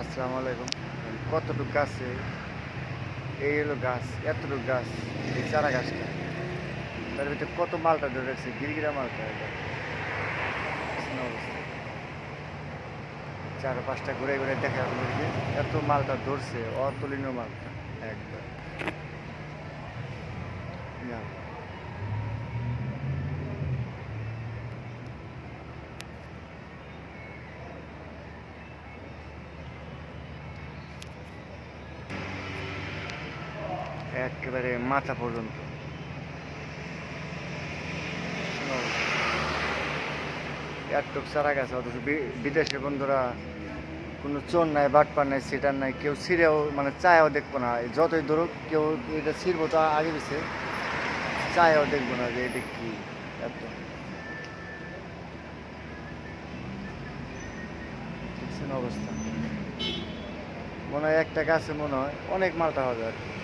আসসালামু আলাইকুম। কতটুকু গাছে? এই হলো গাছ, এতটুকু গাছ, এই চারা গাছটা। তার ভিতরে কত মালটা ধরে রাখছে গিরগিরা মালটা। চার পাঁচটা ঘুরে ঘুরে দেখা এত মালটা ধরছে, অতুলনীয় মালটা। একবার না। একেবারে মাথা পর্যন্ত। এতটুক সারা গেছে, অথচ বিদেশের বন্ধুরা কোনো চোর নাই, বাটপার নাই, সিটার নাই, কেউ ছিঁড়েও মানে চায়ও দেখব না। যতই ধরুক, কেউ এটা ছিঁড়বো তো আগে পিছে, চায়ও দেখব না যে এটা কি। এত অবস্থা। মনে হয় একটা গাছে মনে হয় অনেক মালটা হবে আর কি।